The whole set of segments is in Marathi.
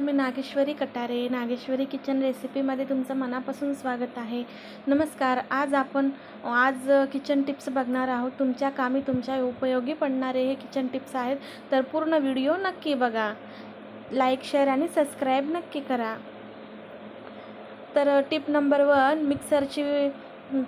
नमस्कार मी नागेश्वरी कटारे. नागेश्वरी किचन रेसिपीमध्ये तुमचं मनापासून स्वागत आहे. नमस्कार आज आपण आज किचन टिप्स बघणार आहोत. तुमच्या कामी तुमच्या उपयोगी पडणारे हे किचन टिप्स आहेत. तर पूर्ण व्हिडिओ नक्की बघा. लाईक शेअर आणि सबस्क्राईब नक्की करा. तर टिप नंबर वन मिक्सरची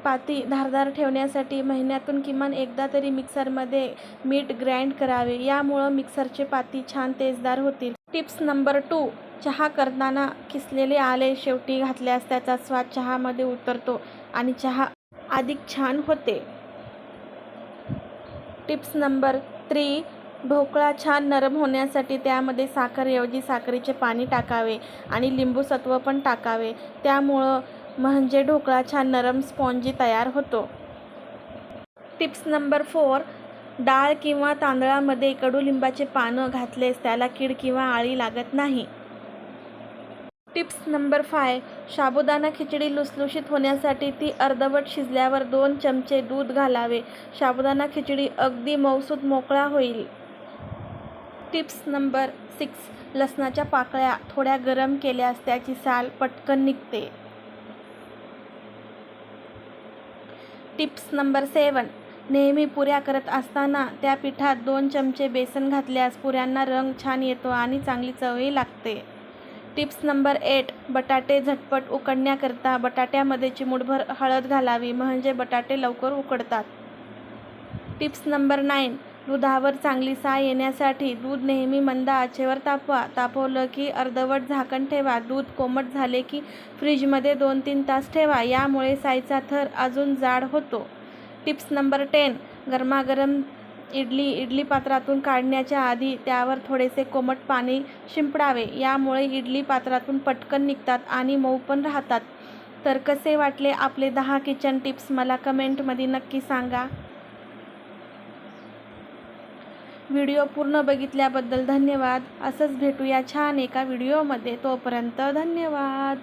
पाती धारदार ठेवण्यासाठी महिन्यातून किमान एकदा तरी मिक्सरमध्ये मीठ ग्राइंड करावे. यामुळं मिक्सरचे पाती छान तेजदार होतील. टिप्स नंबर टू चहा करताना किसलेले आले शेवटी घातल्यास त्याचा स्वाद चहामध्ये उतरतो आणि चहा अधिक छान होते. टिप्स नंबर थ्री ढोकळा छान नरम होण्यासाठी त्यामध्ये साखरऐवजी साखरेचे पाणी टाकावे आणि लिंबू सत्व पण टाकावे. त्यामुळं म्हणजे ढोकळा छान नरम स्पॉन्जी तयार होतो. टिप्स नंबर फोर डाळ किंवा तांदळामध्ये कडुलिंबाचे पानं घातलेस त्याला कीड किंवा आळी लागत नाही. टिप्स नंबर फाय साबुदाणा खिचडी लुसलुशीत होण्यासाठी ती अर्धवट शिजल्यावर दोन चमचे दूध घालावे. साबुदाणा खिचडी अगदी मौसूद मोकळा होईल. टिप्स नंबर सिक्स लसणाच्या पाकळ्या थोड्या गरम केल्यास त्याची साल पटकन निघते. Tips number seven. नेहमी पुऱ्या करत असताना त्या पिठात दोन चमचे बेसन घातल्यास पुऱ्यांना रंग छान येतो आणि चांगली चवही लागते. Tips number eight. बटाटे झटपट उकडण्याकरता बटाट्यामध्ये चिमूटभर हळद घालावी म्हणजे बटाटे लवकर उकडतात. Tips number nine. दुधावर चांगली साय येण्यासाठी दूध नेहमी मंद आचेवर तापवा. तापवलं की अर्धवट झाकण ठेवा. दूध कोमट झाले की फ्रीजमध्ये दोन तीन तास ठेवा. यामुळे साईचा थर अजून जाड होतो. Tips number ten. गरमागरम इडली इडली पात्रातून काढण्याच्या आधी त्यावर थोडेसे कोमट पाणी शिंपडावे. यामुळे इडली पात्रातून पटकन निघतात आणि मऊ पण राहतात. तर कसे वाटले आपले दहा किचन टिप्स? मला कमेंटमध्ये नक्की सांगा. व्हिडिओ पूर्ण बघितल्याबद्दल धन्यवाद. असंच भेटूया छान एका व्हिडिओमध्ये. तोपर्यंत धन्यवाद.